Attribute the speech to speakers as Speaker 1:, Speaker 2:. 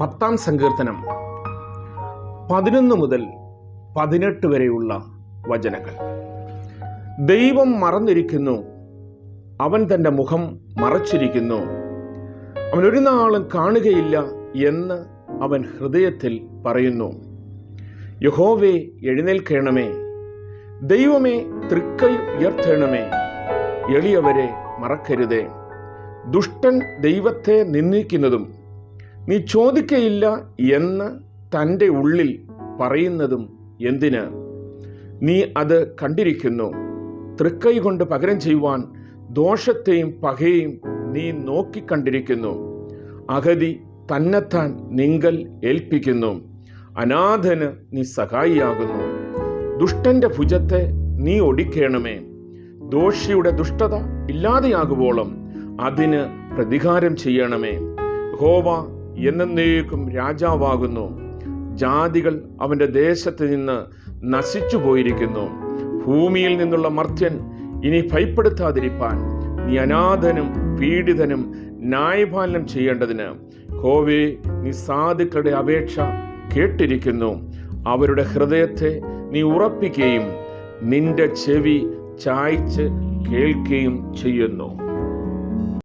Speaker 1: പത്താം സങ്കീർത്തനം. പതിനൊന്ന് മുതൽ പതിനെട്ട് വരെയുള്ള വചനങ്ങൾ. ദൈവം മറന്നിരിക്കുന്നു അവൻ തന്റെ മുഖം മറച്ചിരിക്കുന്നു. അവൻ ഒരു നാളും കാണുകയില്ല എന്ന് അവൻ ഹൃദയത്തിൽ പറയുന്നു. യഹോവേ എഴുന്നേൽക്കണമേ. ദൈവമേ തൃക്കൈ ഉയർത്തണമേ. എളിയവരെ മറക്കരുതേ. ദുഷ്ടൻ ദൈവത്തെ നിന്ദിക്കുന്നതും നീ ചോദിക്കയില്ല എന്ന് തന്റെ ഉള്ളിൽ പറയുന്നതും എന്തിന്? നീ അത് കണ്ടിരിക്കുന്നു. തൃക്കൈ കൊണ്ട് പകരം ചെയ്യുവാൻ ദോഷത്തെയും പകയും നീ നോക്കിക്കണ്ടിരിക്കുന്നു അഗതി തന്നെത്താൻ നിങ്കൽ ഏൽപ്പിക്കുന്നു. അനാഥന് നീ സഹായിയാകുന്നു. ദുഷ്ടന്റെ ഭുജത്തെ നീ ഒടിക്കണമേ. ദോഷിയുടെ ദുഷ്ടത ഇല്ലാതെയാകുവോളം അതിന് പ്രതികാരം ചെയ്യണമേ. ഹോവ എന്നേക്കും രാജാവാകുന്നു. ജാതികൾ അവന്റെ ദേശത്ത് നിന്ന് നശിച്ചു പോയിരിക്കുന്നു. ഭൂമിയിൽ നിന്നുള്ള മർത്യൻ ഇനി ഭയപ്പെടുത്താതിരിപ്പാൻ നീ അനാഥനും പീഡിതനും ന്യായപാലനം ചെയ്യേണ്ടതിന്. കോവേ നീ സാധുക്കളുടെ അപേക്ഷ കേട്ടിരിക്കുന്നു. അവരുടെ ഹൃദയത്തെ നീ ഉറപ്പിക്കുകയും നിന്റെ ചെവി ചായ്ച്ച് കേൾക്കുകയും ചെയ്യുന്നു.